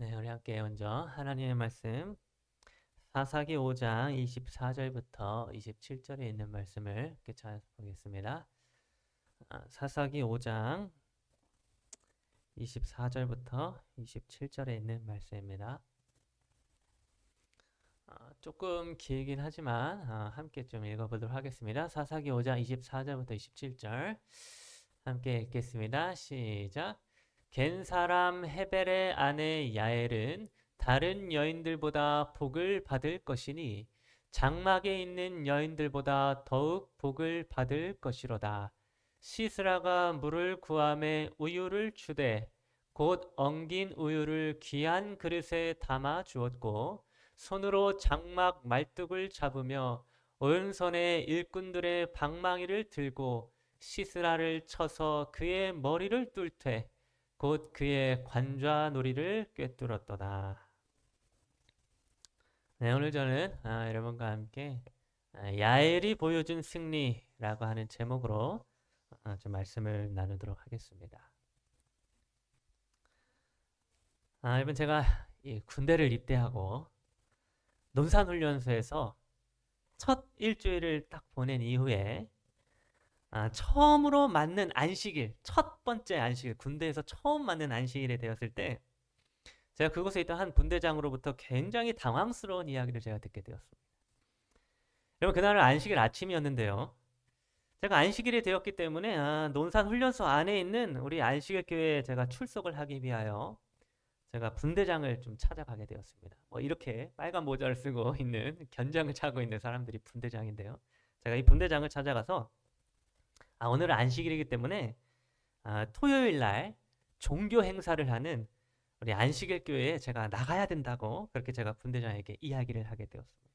네, 우리 함께 먼저 하나님의 말씀 사사기 5장 24절부터 27절에 있는 말씀을 이렇게 찾아보겠습니다. 아, 사사기 5장 24절부터 27절에 있는 말씀입니다. 아, 조금 길긴 하지만 아, 함께 좀 읽어보도록 하겠습니다. 사사기 5장 24절부터 27절 함께 읽겠습니다. 시작. 겐 사람 헤벨의 아내 야엘은 다른 여인들보다 복을 받을 것이니 장막에 있는 여인들보다 더욱 복을 받을 것이로다. 시스라가 물을 구함에 우유를 주되 곧 엉긴 우유를 귀한 그릇에 담아 주었고 손으로 장막 말뚝을 잡으며 오른손에 일꾼들의 방망이를 들고 시스라를 쳐서 그의 머리를 뚫되 곧 그의 관좌 놀이를 꿰뚫었도다. 네, 오늘 저는 아, 여러분과 함께 아, 야엘이 보여준 승리라고 하는 제목으로 아, 좀 말씀을 나누도록 하겠습니다. 아, 여러분 제가 이 군대를 입대하고 논산훈련소에서 첫 일주일을 딱 보낸 이후에 아, 처음으로 맞는 안식일, 첫 번째 안식일, 군대에서 처음 맞는 안식일에 되었을 때 제가 그곳에 있던 한 분대장으로부터 굉장히 당황스러운 이야기를 제가 듣게 되었습니다. 여러분 그날은 안식일 아침이었는데요. 제가 안식일이 되었기 때문에 아, 논산 훈련소 안에 있는 우리 안식일 교회에 제가 출석을 하기 위하여 제가 분대장을 좀 찾아가게 되었습니다. 뭐 이렇게 빨간 모자를 쓰고 있는 견장을 차고 있는 사람들이 분대장인데요. 제가 이 분대장을 찾아가서 아, 오늘은 안식일이기 때문에 아, 토요일 날 종교 행사를 하는 우리 안식일 교회에 제가 나가야 된다고 그렇게 제가 분대장에게 이야기를 하게 되었습니다.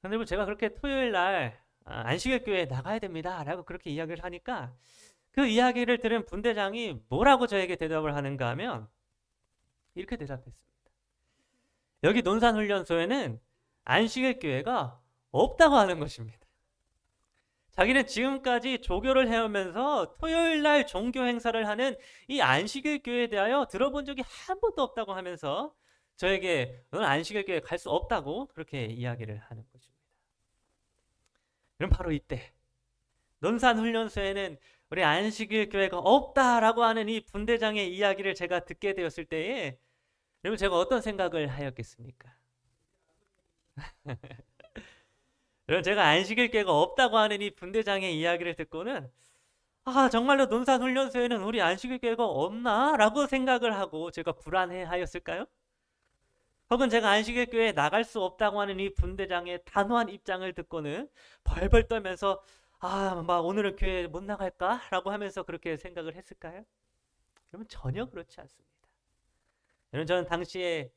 그런데 뭐 제가 그렇게 토요일 날 아, 안식일 교회에 나가야 됩니다라고 그렇게 이야기를 하니까 그 이야기를 들은 분대장이 뭐라고 저에게 대답을 하는가 하면 이렇게 대답했습니다. 여기 논산훈련소에는 안식일 교회가 없다고 하는 것입니다. 자기는 지금까지 조교를 해오면서 토요일 날 종교 행사를 하는 이 안식일 교회에 대하여 들어본 적이 한 번도 없다고 하면서 저에게 너는 안식일 교회 갈 수 없다고 그렇게 이야기를 하는 것입니다. 그럼 바로 이때 논산 훈련소에는 우리 안식일 교회가 없다라고 하는 이 분대장의 이야기를 제가 듣게 되었을 때에 여러분 제가 어떤 생각을 하였겠습니까? 여러분 제가 안식일 교회가 없다고 하는 이 분대장의 이야기를 듣고는 아 정말로 논산 훈련소에는 우리 안식일 교회가 없나 라고 생각을 하고 제가 불안해하였을까요? 혹은 제가 안식일 교회에 나갈 수 없다고 하는 이 분대장의 단호한 입장을 듣고는 벌벌 떨면서 아, 막 오늘은 교회 못 나갈까 라고 하면서 그렇게 생각을 했을까요? 여러분 전혀 그렇지 않습니다. 여러분 저는 당시에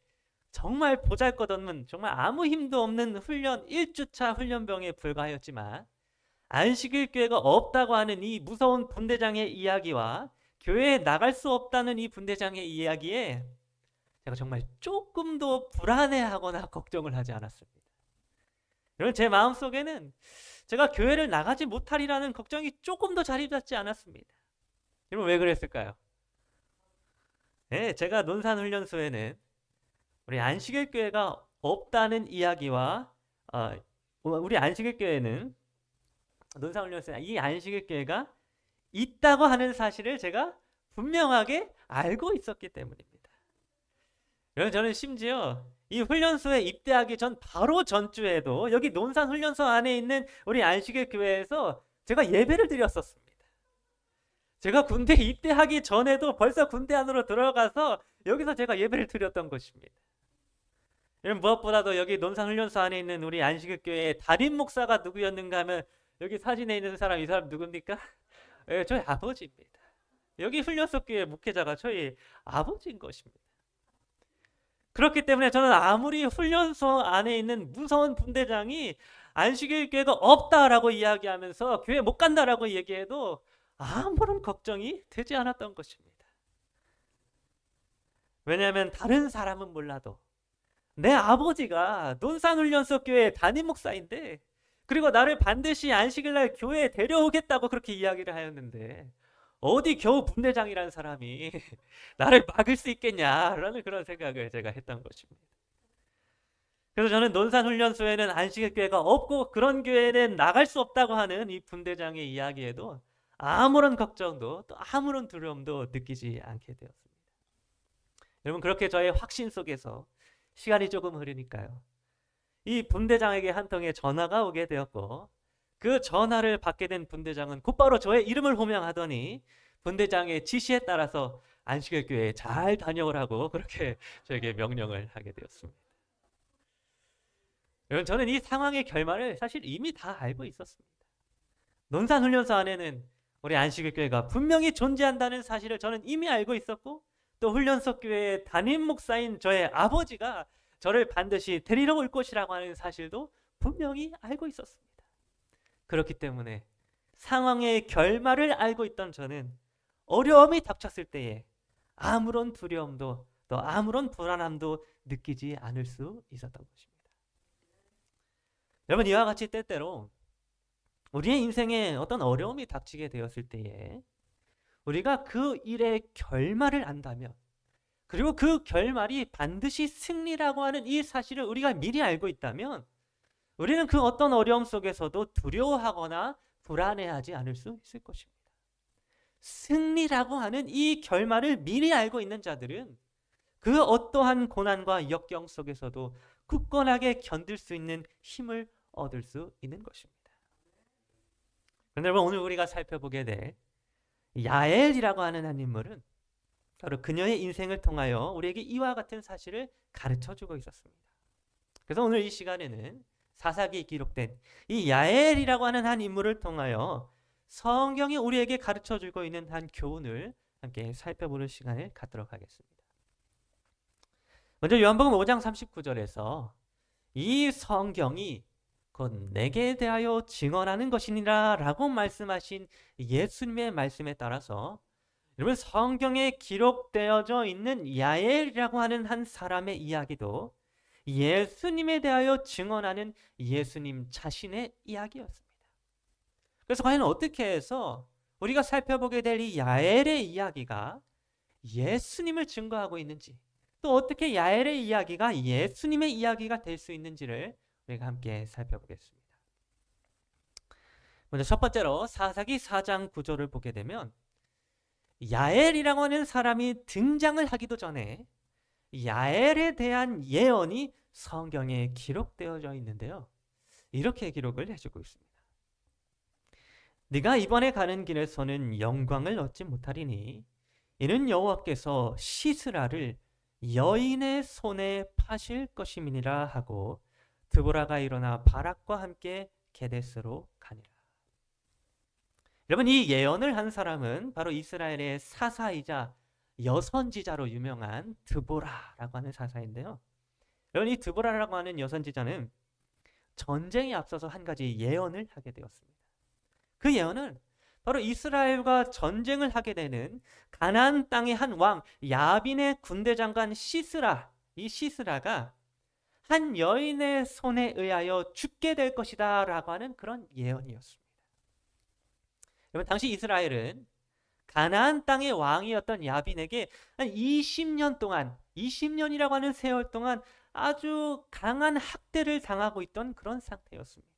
정말 보잘것없는 정말 아무 힘도 없는 훈련 1주차 훈련병에 불과하였지만 안식일 교회가 없다고 하는 이 무서운 분대장의 이야기와 교회에 나갈 수 없다는 이 분대장의 이야기에 제가 정말 조금도 불안해하거나 걱정을 하지 않았습니다. 여러분 제 마음속에는 제가 교회를 나가지 못하리라는 걱정이 조금도 자리 잡지 않았습니다. 여러분 왜 그랬을까요? 네, 제가 논산훈련소에는 우리 안식일 교회가 없다는 이야기와 어, 우리 안식일 교회는 논산훈련소에 이 안식일 교회가 있다고 하는 사실을 제가 분명하게 알고 있었기 때문입니다. 여러분 저는 심지어 이 훈련소에 입대하기 전 바로 전주에도 여기 논산 훈련소 안에 있는 우리 안식일 교회에서 제가 예배를 드렸었습니다. 제가 군대 입대하기 전에도 벌써 군대 안으로 들어가서 여기서 제가 예배를 드렸던 것입니다. 무엇보다도 여기 논산훈련소 안에 있는 우리 안식일교회의 담임 목사가 누구였는가 하면 여기 사진에 있는 사람 이 사람 누굽니까? 예, 저희 아버지입니다. 여기 훈련소 교회 목회자가 저희 아버지인 것입니다. 그렇기 때문에 저는 아무리 훈련소 안에 있는 무서운 분대장이 안식일 교회가 없다라고 이야기하면서 교회 못 간다라고 얘기해도 아무런 걱정이 되지 않았던 것입니다. 왜냐하면 다른 사람은 몰라도 내 아버지가 논산훈련소 교회 담임 목사인데 그리고 나를 반드시 안식일 날 교회에 데려오겠다고 그렇게 이야기를 하였는데 어디 겨우 분대장이라는 사람이 나를 막을 수 있겠냐라는 그런 생각을 제가 했던 것입니다. 그래서 저는 논산훈련소에는 안식일 교회가 없고 그런 교회는 나갈 수 없다고 하는 이 분대장의 이야기에도 아무런 걱정도 또 아무런 두려움도 느끼지 않게 되었습니다. 여러분 그렇게 저의 확신 속에서 시간이 조금 흐르니까요. 이 분대장에게 한 통의 전화가 오게 되었고 그 전화를 받게 된 분대장은 곧바로 저의 이름을 호명하더니 분대장의 지시에 따라서 안식일 교회에 잘 다녀오라고 그렇게 저에게 명령을 하게 되었습니다. 여러분 저는 이 상황의 결말을 사실 이미 다 알고 있었습니다. 논산훈련소 안에는 우리 안식일 교회가 분명히 존재한다는 사실을 저는 이미 알고 있었고 또 훈련소 교회의 담임 목사인 저의 아버지가 저를 반드시 데리러 올 것이라고 하는 사실도 분명히 알고 있었습니다. 그렇기 때문에 상황의 결말을 알고 있던 저는 어려움이 닥쳤을 때에 아무런 두려움도 또 아무런 불안함도 느끼지 않을 수 있었던 것입니다. 여러분 이와 같이 때때로 우리의 인생에 어떤 어려움이 닥치게 되었을 때에 우리가 그 일의 결말을 안다면 그리고 그 결말이 반드시 승리라고 하는 이 사실을 우리가 미리 알고 있다면 우리는 그 어떤 어려움 속에서도 두려워하거나 불안해하지 않을 수 있을 것입니다. 승리라고 하는 이 결말을 미리 알고 있는 자들은 그 어떠한 고난과 역경 속에서도 굳건하게 견딜 수 있는 힘을 얻을 수 있는 것입니다. 그런데 여러분 오늘 우리가 살펴보게 될 야엘이라고 하는 한 인물은 바로 그녀의 인생을 통하여 우리에게 이와 같은 사실을 가르쳐 주고 있었습니다. 그래서 오늘 이 시간에는 사사기에 기록된 이 야엘이라고 하는 한 인물을 통하여 성경이 우리에게 가르쳐 주고 있는 한 교훈을 함께 살펴보는 시간을 갖도록 하겠습니다. 먼저 요한복음 5장 39절에서 이 성경이 곧 내게 대하여 증언하는 것이니라 라고 말씀하신 예수님의 말씀에 따라서 여러분 성경에 기록되어져 있는 야엘이라고 하는 한 사람의 이야기도 예수님에 대하여 증언하는 예수님 자신의 이야기였습니다. 그래서 과연 어떻게 해서 우리가 살펴보게 될 이 야엘의 이야기가 예수님을 증거하고 있는지 또 어떻게 야엘의 이야기가 예수님의 이야기가 될 수 있는지를 우리가 함께 살펴보겠습니다. 먼저 첫 번째로 사사기 4장 9절을 보게 되면 야엘이라고 하는 사람이 등장을 하기도 전에 야엘에 대한 예언이 성경에 기록되어져 있는데요. 이렇게 기록을 해주고 있습니다. 네가 이번에 가는 길에서는 영광을 얻지 못하리니 이는 여호와께서 시스라를 여인의 손에 파실 것임이니라 하고 드보라가 일어나 바락과 함께 게데스로 가니라. 여러분 이 예언을 한 사람은 바로 이스라엘의 사사이자 여선지자로 유명한 드보라라고 하는 사사인데요. 여러분 이 드보라라고 하는 여선지자는 전쟁에 앞서서 한 가지 예언을 하게 되었습니다. 그 예언은 바로 이스라엘과 전쟁을 하게 되는 가나안 땅의 한 왕 야빈의 군대 장관 시스라 이 시스라가 한 여인의 손에 의하여 죽게 될 것이다 라고 하는 그런 예언이었습니다. 여러분 당시 이스라엘은 가나안 땅의 왕이었던 야빈에게 한 20년 동안 20년이라고 하는 세월 동안 아주 강한 학대를 당하고 있던 그런 상태였습니다.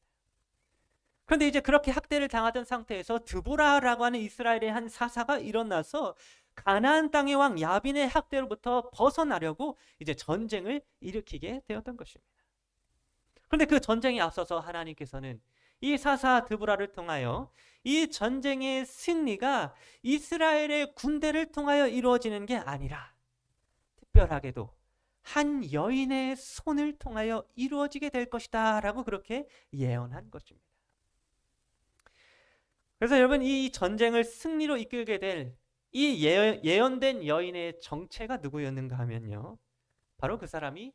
그런데 이제 그렇게 학대를 당하던 상태에서 드보라라고 하는 이스라엘의 한 사사가 일어나서 가나안 땅의 왕 야빈의 학대로부터 벗어나려고 이제 전쟁을 일으키게 되었던 것입니다. 그런데 그 전쟁에 앞서서 하나님께서는 이 사사 드보라를 통하여 이 전쟁의 승리가 이스라엘의 군대를 통하여 이루어지는 게 아니라 특별하게도 한 여인의 손을 통하여 이루어지게 될 것이다 라고 그렇게 예언한 것입니다. 그래서 여러분 이 전쟁을 승리로 이끌게 될 이 예언 된 여인의 정체가 누구였는가 하면요. 바로 그 사람이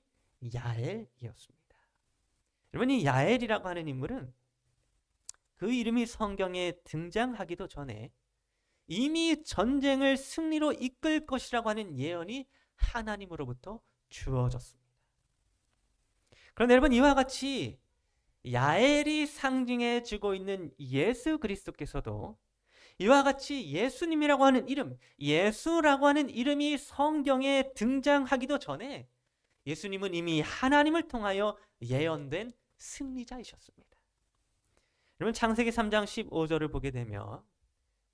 야엘이었습니다. 여러분 이 야엘이라고 하는 인물은 그 이름이 성경에 등장하기도 전에 이미 전쟁을 승리로 이끌 것이라고 하는 예언이 하나님으로부터 주어졌습니다. 그런데 여러분 이와 같이 야엘이 상징해 주고 있는 예수 그리스도께서도 이와 같이 예수님이라고 하는 이름, 예수라고 하는 이름이 성경에 등장하기도 전에 예수님은 이미 하나님을 통하여 예언된 승리자이셨습니다. 여러분 창세기 3장 15절을 보게 되면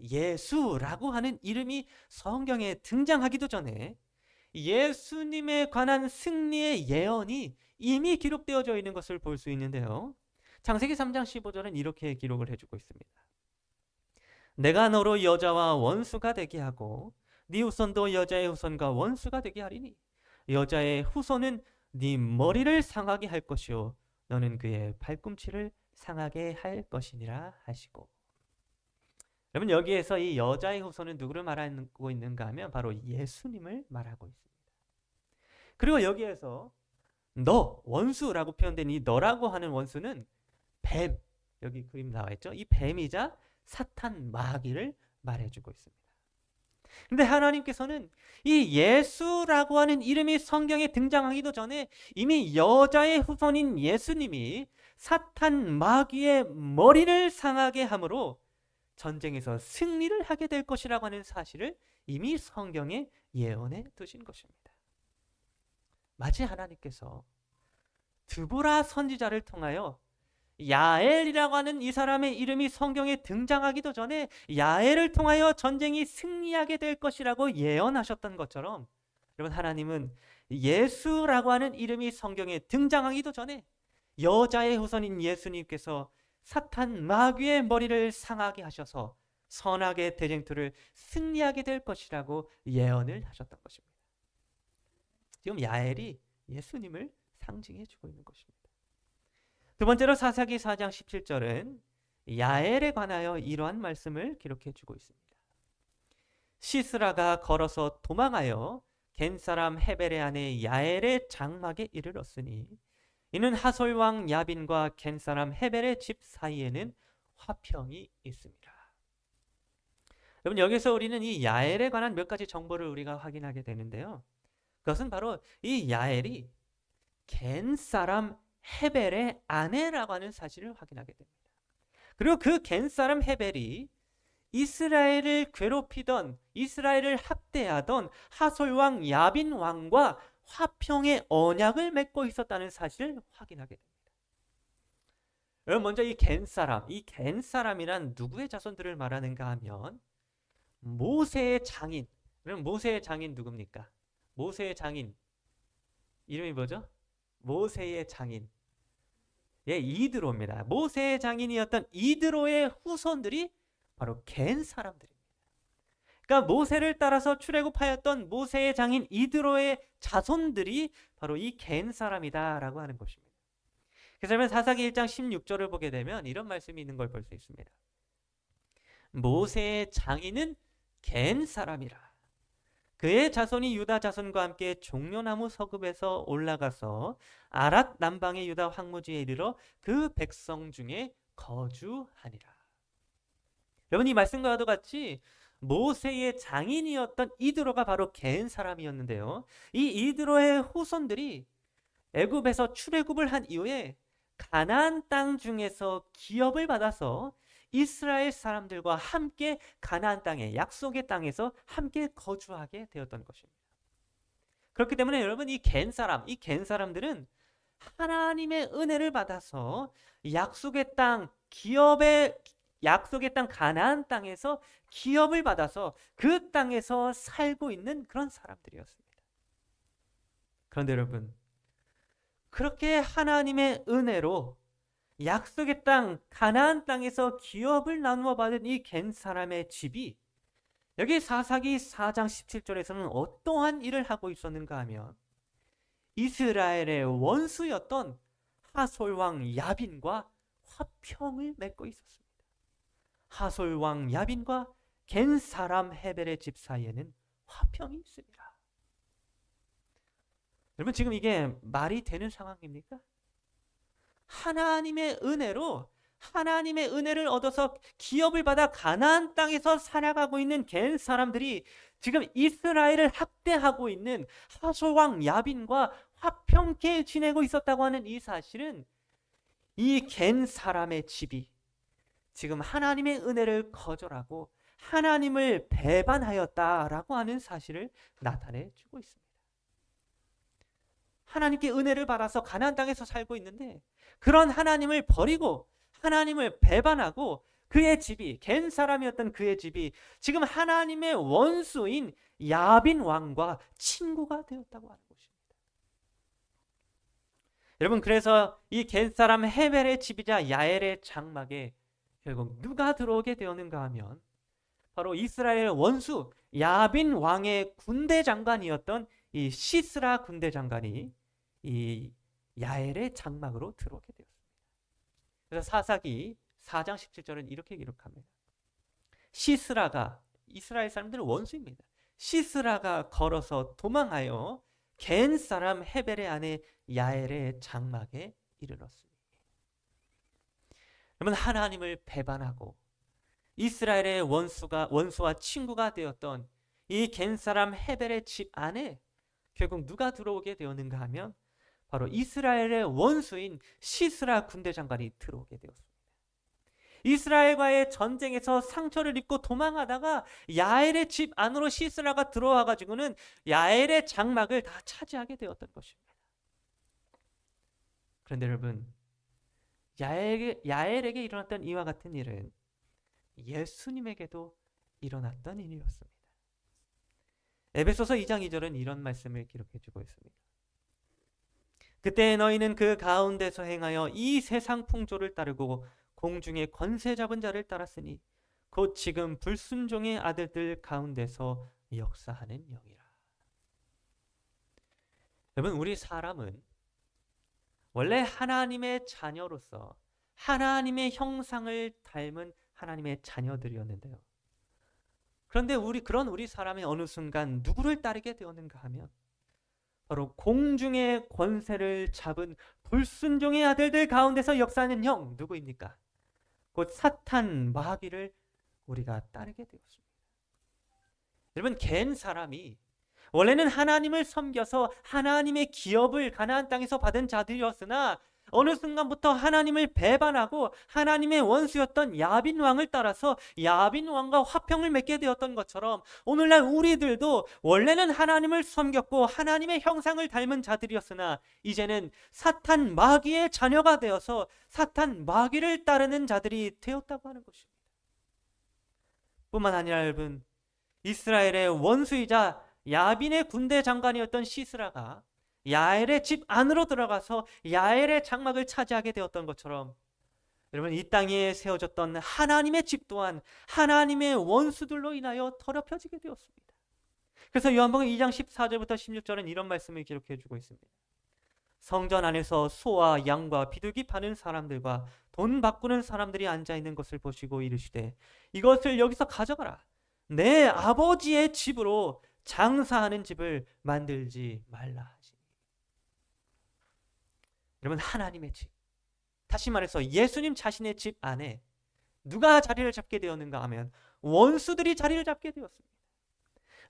예수라고 하는 이름이 성경에 등장하기도 전에 예수님에 관한 승리의 예언이 이미 기록되어져 있는 것을 볼 수 있는데요. 창세기 3장 15절은 이렇게 기록을 해주고 있습니다. 내가 너로 여자와 원수가 되게 하고 네 후손도 여자의 후손과 원수가 되게 하리니 여자의 후손은 네 머리를 상하게 할 것이요 너는 그의 발꿈치를 상하게 할 것이니라 하시고 여러분 여기에서 이 여자의 후손은 누구를 말하고 있는가 하면 바로 예수님을 말하고 있습니다. 그리고 여기에서 너 원수라고 표현된 이 너라고 하는 원수는 뱀 여기 그림 나와 있죠. 이 뱀이자 사탄 마귀를 말해주고 있습니다. 근데 하나님께서는 이 예수라고 하는 이름이 성경에 등장하기도 전에 이미 여자의 후손인 예수님이 사탄 마귀의 머리를 상하게 함으로 전쟁에서 승리를 하게 될 것이라고 하는 사실을 이미 성경에 예언해 두신 것입니다. 마치 하나님께서 드보라 선지자를 통하여 야엘이라고 하는 이 사람의 이름이 성경에 등장하기도 전에 야엘을 통하여 전쟁이 승리하게 될 것이라고 예언하셨던 것처럼 여러분 하나님은 예수라고 하는 이름이 성경에 등장하기도 전에 여자의 후손인 예수님께서 사탄 마귀의 머리를 상하게 하셔서 선악의 대쟁투를 승리하게 될 것이라고 예언을 하셨던 것입니다. 지금 야엘이 예수님을 상징해 주고 있는 것입니다. 두 번째로 사사기 4장 17절은 야엘에 관하여 이러한 말씀을 기록해 주고 있습니다. 시스라가 걸어서 도망하여 겐 사람 헤벨의 아내 야엘의 장막에 이르렀으니 이는 하솔 왕 야빈과 겐 사람 헤벨의 집 사이에는 화평이 있습니다. 여러분 여기서 우리는 이 야엘에 관한 몇 가지 정보를 우리가 확인하게 되는데요. 그것은 바로 이 야엘이 겐 사람 헤벨의 아내라고 하는 사실을 확인하게 됩니다. 그리고 그 겐 사람 헤벨이 이스라엘을 괴롭히던 이스라엘을 학대하던 하솔 왕 야빈 왕과 화평의 언약을 맺고 있었다는 사실을 확인하게 됩니다. 여러분 먼저 이 겐 사람, 이 겐 사람이란 누구의 자손들을 말하는가 하면 모세의 장인. 그럼 모세의 장인 누굽니까? 모세의 장인 이름이 뭐죠? 모세의 장인. 예, 이드로입니다. 모세의 장인이었던 이드로의 후손들이 바로 겐 사람들입니다. 그러니까 모세를 따라서 출애굽하였던 모세의 장인 이드로의 자손들이 바로 이 겐 사람이다라고 하는 것입니다. 여러분 사사기 1장 16절을 보게 되면 이런 말씀이 있는 걸 볼 수 있습니다. 모세의 장인은 겐 사람이라. 그의 자손이 유다 자손과 함께 종려나무 서급에서 올라가서 아랏 남방의 유다 황무지에 이르러 그 백성 중에 거주하니라. 여러분 이 말씀과도 같이 모세의 장인이었던 이드로가 바로 겐 사람이었는데요. 이 이드로의 후손들이 애굽에서 출애굽을 한 이후에 가나안 땅 중에서 기업을 받아서 이스라엘 사람들과 함께 가나안 땅에 약속의 땅에서 함께 거주하게 되었던 것입니다. 그렇기 때문에 여러분 이 겐 사람, 이 겐 사람들은 하나님의 은혜를 받아서 약속의 땅, 기업의 약속의 땅 가나안 땅에서 기업을 받아서 그 땅에서 살고 있는 그런 사람들이었습니다. 그런데 여러분 그렇게 하나님의 은혜로 약속의 땅 가나안 땅에서 기업을 나누어 받은 이 겐 사람의 집이 여기 사사기 4장 17절에서는 어떠한 일을 하고 있었는가 하면 이스라엘의 원수였던 하솔 왕 야빈과 화평을 맺고 있었습니다. 하솔 왕 야빈과 겐 사람 헤벨의 집 사이에는 화평이 있습니다. 여러분 지금 이게 말이 되는 상황입니까? 하나님의 은혜로 하나님의 은혜를 얻어서 기업을 받아 가나안 땅에서 살아가고 있는 겐 사람들이 지금 이스라엘을 학대하고 있는 하소왕 야빈과 화평케 지내고 있었다고 하는 이 사실은 이 겐 사람의 집이 지금 하나님의 은혜를 거절하고 하나님을 배반하였다라고 하는 사실을 나타내 주고 있습니다. 하나님께 은혜를 받아서 가나안 땅에서 살고 있는데 그런 하나님을 버리고 하나님을 배반하고 그의 집이 겐 사람이었던 그의 집이 지금 하나님의 원수인 야빈 왕과 친구가 되었다고 하는 것입니다. 여러분 그래서 이 겐 사람 헤벨의 집이자 야엘의 장막에 결국 누가 들어오게 되었는가 하면 바로 이스라엘 원수 야빈 왕의 군대 장관이었던 이 시스라 군대 장관이 이 야엘의 장막으로 들어오게 되었습니다. 그래서 사사기 4장 17절은 이렇게 기록합니다. 시스라가 이스라엘 사람들은 원수입니다. 시스라가 걸어서 도망하여 겐 사람 헤벨의 아내 야엘의 장막에 이르렀습니다. 여러분 하나님을 배반하고 이스라엘의 원수가 원수와 친구가 되었던 이 겐 사람 헤벨의 집 안에 결국 누가 들어오게 되었는가 하면 바로 이스라엘의 원수인 시스라 군대 장관이 들어오게 되었습니다. 이스라엘과의 전쟁에서 상처를 입고 도망하다가 야엘의 집 안으로 시스라가 들어와 가지고는 야엘의 장막을 다 차지하게 되었던 것입니다. 그런데 여러분 야엘에게, 야엘에게 일어났던 이와 같은 일은 예수님에게도 일어났던 일이었습니다. 에베소서 2장 2절은 이런 말씀을 기록해 주고 있습니다. 그때 너희는 그 가운데서 행하여 이 세상 풍조를 따르고 공중의 권세 잡은 자를 따랐으니 곧 지금 불순종의 아들들 가운데서 역사하는 영이라. 여러분 우리 사람은 원래 하나님의 자녀로서 하나님의 형상을 닮은 하나님의 자녀들이었는데요. 그런데 우리 그런 우리 사람이 어느 순간 누구를 따르게 되었는가 하면 바로 공중의 권세를 잡은 불순종의 아들들 가운데서 역사하는 형 누구입니까? 곧 사탄 마귀를 우리가 따르게 되었습니다. 여러분 갠 사람이 원래는 하나님을 섬겨서 하나님의 기업을 가나안 땅에서 받은 자들이었으나 어느 순간부터 하나님을 배반하고 하나님의 원수였던 야빈 왕을 따라서 야빈 왕과 화평을 맺게 되었던 것처럼 오늘날 우리들도 원래는 하나님을 섬겼고 하나님의 형상을 닮은 자들이었으나 이제는 사탄 마귀의 자녀가 되어서 사탄 마귀를 따르는 자들이 되었다고 하는 것입니다. 뿐만 아니라 여러분 이스라엘의 원수이자 야빈의 군대 장관이었던 시스라가 야엘의 집 안으로 들어가서 야엘의 장막을 차지하게 되었던 것처럼 여러분 이 땅에 세워졌던 하나님의 집 또한 하나님의 원수들로 인하여 더럽혀지게 되었습니다. 그래서 요한복음 2장 14절부터 16절은 이런 말씀을 기록해 주고 있습니다. 성전 안에서 소와 양과 비둘기 파는 사람들과 돈 바꾸는 사람들이 앉아 있는 것을 보시고 이르시되 이것을 여기서 가져가라. 내 아버지의 집으로 장사하는 집을 만들지 말라. 여러분 하나님의 집. 다시 말해서 예수님 자신의 집 안에 누가 자리를 잡게 되었는가 하면 원수들이 자리를 잡게 되었습니다.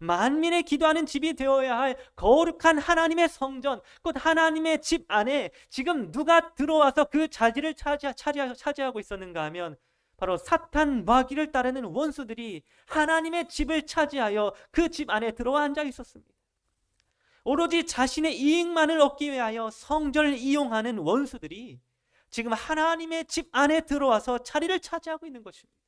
만민의 기도하는 집이 되어야 할 거룩한 하나님의 성전, 곧 하나님의 집 안에 지금 누가 들어와서 그 자리를 차지, 차지, 차지하고 있었는가 하면 바로 사탄 마귀를 따르는 원수들이 하나님의 집을 차지하여 그 집 안에 들어와 앉아 있었습니다. 오로지 자신의 이익만을 얻기 위하여 성전을 이용하는 원수들이 지금 하나님의 집 안에 들어와서 자리를 차지하고 있는 것입니다.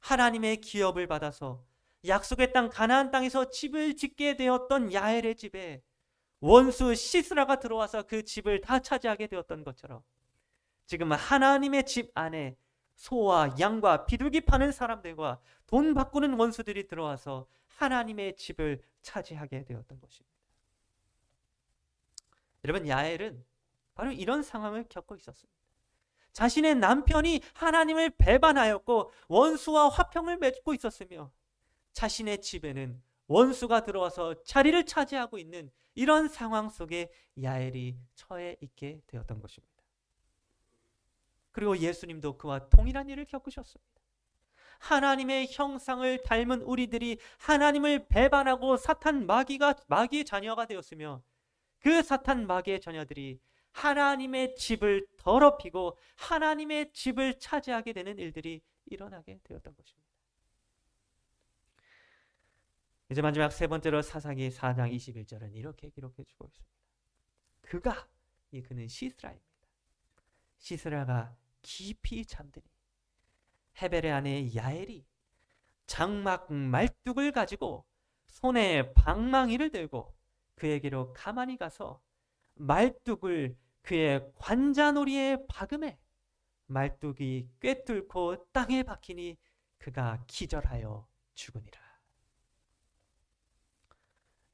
하나님의 기업을 받아서 약속의 땅 가나안 땅에서 집을 짓게 되었던 야엘의 집에 원수 시스라가 들어와서 그 집을 다 차지하게 되었던 것처럼 지금 하나님의 집 안에 소와 양과 비둘기 파는 사람들과 돈 바꾸는 원수들이 들어와서 하나님의 집을 차지하게 되었던 것입니다. 여러분 야엘은 바로 이런 상황을 겪고 있었습니다. 자신의 남편이 하나님을 배반하였고 원수와 화평을 맺고 있었으며 자신의 집에는 원수가 들어와서 자리를 차지하고 있는 이런 상황 속에 야엘이 처해 있게 되었던 것입니다. 그리고 예수님도 그와 동일한 일을 겪으셨습니다. 하나님의 형상을 닮은 우리들이 하나님을 배반하고 사탄 마귀가 마귀의 자녀가 되었으며 그 사탄 마귀의 자녀들이 하나님의 집을 더럽히고 하나님의 집을 차지하게 되는 일들이 일어나게 되었던 것입니다. 이제 마지막 세 번째로 사사기 4장 21절은 이렇게 기록해 주고 있습니다. 그가 이 그는 시스라입니다. 시스라가 깊이 잠드니 헤벨의 아내 야엘이 장막 말뚝을 가지고 손에 방망이를 들고 그에게로 가만히 가서 말뚝을 그의 관자놀이에 박음에 말뚝이 꿰뚫고 땅에 박히니 그가 기절하여 죽으니라.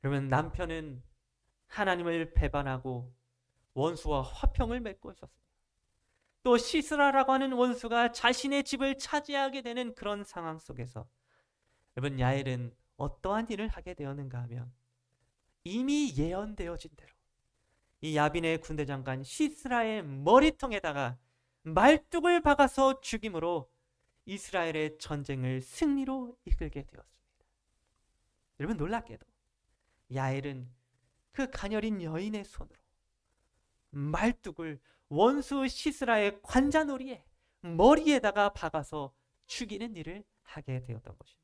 여러분 남편은 하나님을 배반하고 원수와 화평을 맺고 있었습니다. 또 시스라라고 하는 원수가 자신의 집을 차지하게 되는 그런 상황 속에서 여러분 야엘은 어떠한 일을 하게 되었는가 하면 이미 예언되어진 대로 이 야빈의 군대 장관 시스라의 머리통에다가 말뚝을 박아서 죽임으로 이스라엘의 전쟁을 승리로 이끌게 되었습니다. 여러분 놀랍게도 야엘은 그 가녀린 여인의 손으로 말뚝을 원수 시스라의 관자놀이에 머리에다가 박아서 죽이는 일을 하게 되었던 것입니다.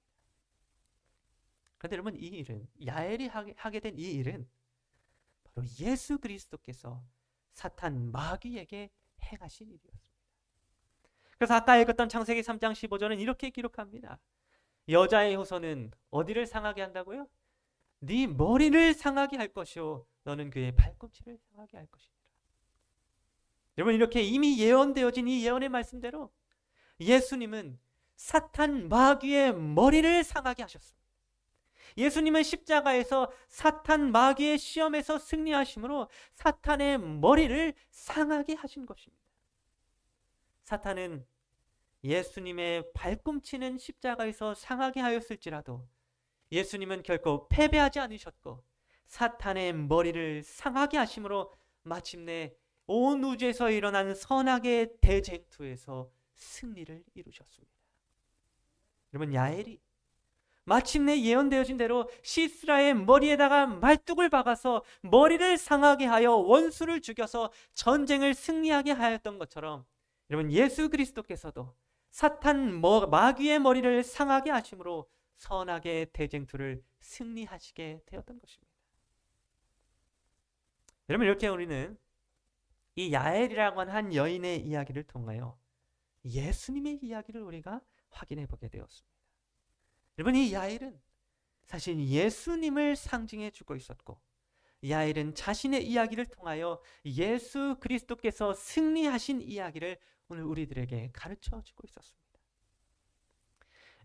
그런데 여러분 이 일은 야엘이 하게 된 이 일은 바로 예수 그리스도께서 사탄 마귀에게 행하신 일이었습니다. 그래서 아까 읽었던 창세기 3장 15절은 이렇게 기록합니다. 여자의 후손은 어디를 상하게 한다고요? 네 머리를 상하게 할 것이요 너는 그의 발꿈치를 상하게 할 것이니라. 여러분 이렇게 이미 예언되어진 이 예언의 말씀대로 예수님은 사탄 마귀의 머리를 상하게 하셨습니다. 예수님은 십자가에서 사탄 마귀의 시험에서 승리하심으로 사탄의 머리를 상하게 하신 것입니다. 사탄은 예수님의 발꿈치는 십자가에서 상하게 하였을지라도 예수님은 결코 패배하지 않으셨고 사탄의 머리를 상하게 하심으로 마침내 온 우주에서 일어난 선악의 대쟁투에서 승리를 이루셨습니다. 여러분 야엘이 마침내 예언되어진 대로 시스라의 머리에다가 말뚝을 박아서 머리를 상하게 하여 원수를 죽여서 전쟁을 승리하게 하였던 것처럼 여러분 예수 그리스도께서도 사탄 마귀의 머리를 상하게 하심으로 선악의 대쟁투를 승리하시게 되었던 것입니다. 여러분 이렇게 우리는 이 야엘이라고 한 여인의 이야기를 통하여 예수님의 이야기를 우리가 확인해 보게 되었습니다. 여러분 이 야엘은 사실 예수님을 상징해 주고 있었고 야엘은 자신의 이야기를 통하여 예수 그리스도께서 승리하신 이야기를 오늘 우리들에게 가르쳐 주고 있었습니다.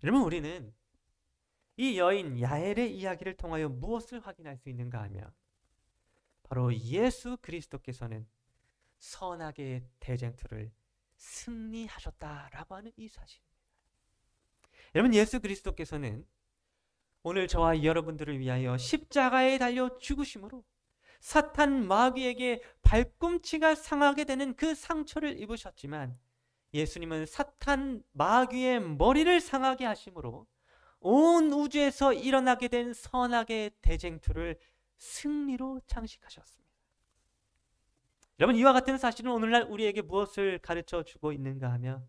여러분 우리는 이 여인 야엘의 이야기를 통하여 무엇을 확인할 수 있는가 하면 바로 예수 그리스도께서는 선악의 대쟁투를 승리하셨다라고 하는 이 사실입니다. 여러분 예수 그리스도께서는 오늘 저와 여러분들을 위하여 십자가에 달려 죽으심으로 사탄 마귀에게 발꿈치가 상하게 되는 그 상처를 입으셨지만 예수님은 사탄 마귀의 머리를 상하게 하심으로 온 우주에서 일어나게 된 선악의 대쟁투를 승리로 장식하셨습니다. 여러분 이와 같은 사실은 오늘날 우리에게 무엇을 가르쳐 주고 있는가 하면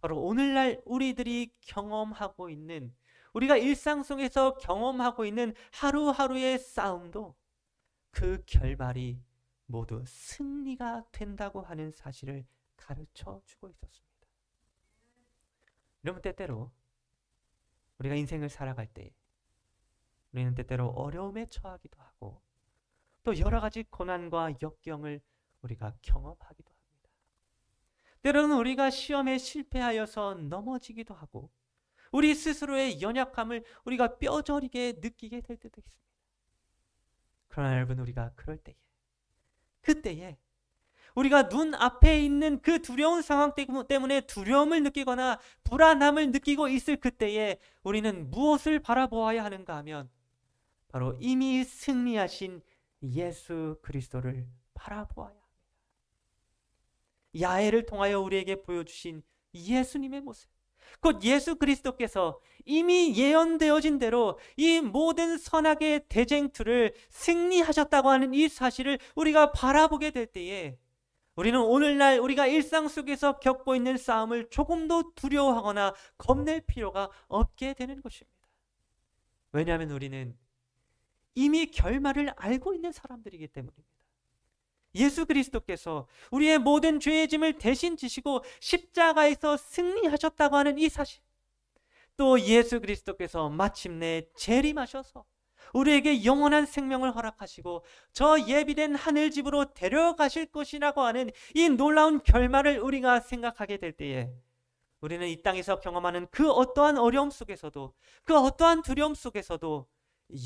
바로 오늘날 우리들이 경험하고 있는 우리가 일상 속에서 경험하고 있는 하루하루의 싸움도 그 결말이 모두 승리가 된다고 하는 사실을 가르쳐 주고 있었습니다. 여러분 때때로 우리가 인생을 살아갈 때 우리는 때때로 어려움에 처하기도 하고 또 여러 가지 고난과 역경을 우리가 경험하기도 합니다. 때로는 우리가 시험에 실패하여서 넘어지기도 하고 우리 스스로의 연약함을 우리가 뼈저리게 느끼게 될 때도 있습니다. 그러나 여러분 우리가 그럴 때에 그때에 우리가 눈 앞에 있는 그 두려운 상황 때문에 두려움을 느끼거나 불안함을 느끼고 있을 그때에 우리는 무엇을 바라보아야 하는가 하면 바로 이미 승리하신 예수 그리스도를 바라보아야 합니다. 야해를 통하여 우리에게 보여주신 예수님의 모습. 곧 예수 그리스도께서 이미 예언되어진 대로 이 모든 선악의 대쟁투를 승리하셨다고 하는 이 사실을 우리가 바라보게 될 때에 우리는 오늘날 우리가 일상 속에서 겪고 있는 싸움을 조금도 두려워하거나 겁낼 필요가 없게 되는 것입니다. 왜냐하면 우리는 이미 결말을 알고 있는 사람들이기 때문입니다. 예수 그리스도께서 우리의 모든 죄의 짐을 대신 지시고 십자가에서 승리하셨다고 하는 이 사실. 또 예수 그리스도께서 마침내 재림하셔서 우리에게 영원한 생명을 허락하시고 저 예비된 하늘 집으로 데려가실 것이라고 하는 이 놀라운 결말을 우리가 생각하게 될 때에 우리는 이 땅에서 경험하는 그 어떠한 어려움 속에서도 그 어떠한 두려움 속에서도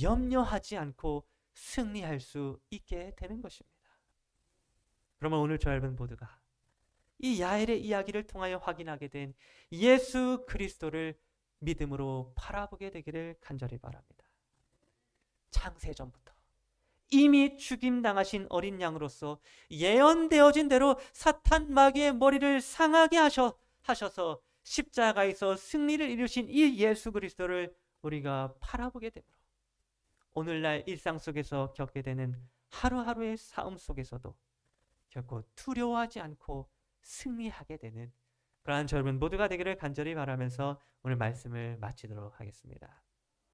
염려하지 않고 승리할 수 있게 되는 것입니다. 그러면 오늘 저 여러분 모두가 이 야엘의 이야기를 통하여 확인하게 된 예수 그리스도를 믿음으로 바라보게 되기를 간절히 바랍니다. 창세전부터 이미 죽임당하신 어린 양으로서 예언되어진 대로 사탄 마귀의 머리를 상하게 하셔, 하셔서 십자가에서 승리를 이루신 이 예수 그리스도를 우리가 바라보게 되므로 오늘날 일상 속에서 겪게 되는 하루하루의 싸움 속에서도 결코 두려워하지 않고 승리하게 되는 그러한 여러분 모두가 되기를 간절히 바라면서 오늘 말씀을 마치도록 하겠습니다.